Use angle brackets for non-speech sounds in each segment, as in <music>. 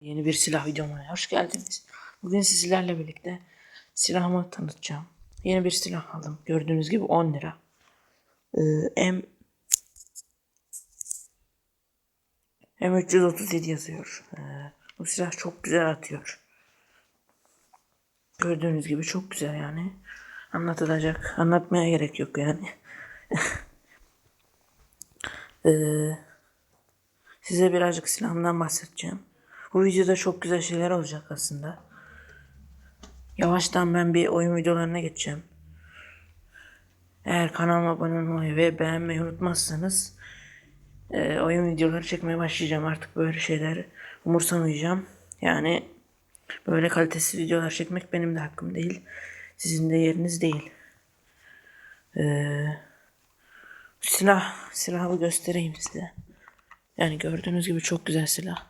Yeni bir silah videoma hoş geldiniz. Bugün sizlerle birlikte silahımı tanıtacağım. Yeni bir silah aldım. Gördüğünüz gibi 10 lira. Ee, M M337 yazıyor. Ee, bu silah çok güzel atıyor. Gördüğünüz gibi çok güzel yani. Anlatılacak, anlatmaya gerek yok yani. <laughs> Ee, size birazcık silahımdan bahsedeceğim. Bu videoda çok güzel şeyler olacak aslında. Yavaştan ben bir oyun videolarına geçeceğim. Eğer kanalıma abone olmayı ve beğenmeyi unutmazsanız e, oyun videoları çekmeye başlayacağım. Artık böyle şeyler umursamayacağım. Yani böyle kalitesiz videolar çekmek benim de hakkım değil. Sizin de yeriniz değil. Ee, silah, silahı göstereyim size. Yani gördüğünüz gibi çok güzel silah.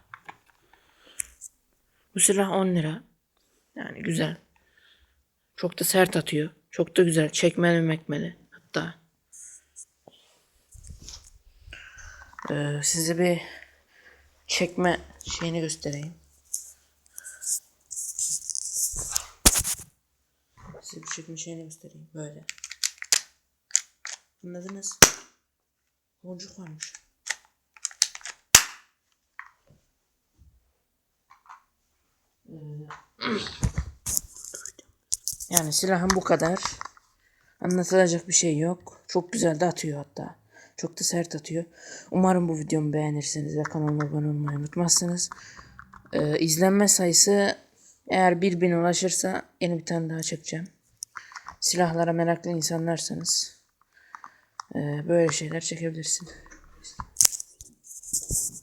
Bu silah 10 lira. Yani güzel. Çok da sert atıyor. Çok da güzel. Çekmeli mekmeli. Hatta. Ee, size bir çekme şeyini göstereyim. Size bir çekme şeyini göstereyim. Böyle. Anladınız? Boncuk varmış. Yani silahım bu kadar. Anlatılacak bir şey yok. Çok güzel de atıyor hatta. Çok da sert atıyor. Umarım bu videomu beğenirsiniz ve kanalıma abone olmayı unutmazsınız. Ee, izlenme sayısı eğer 1000 ulaşırsa yeni bir tane daha çekeceğim. Silahlara meraklı insanlarsanız e, böyle şeyler çekebilirsiniz.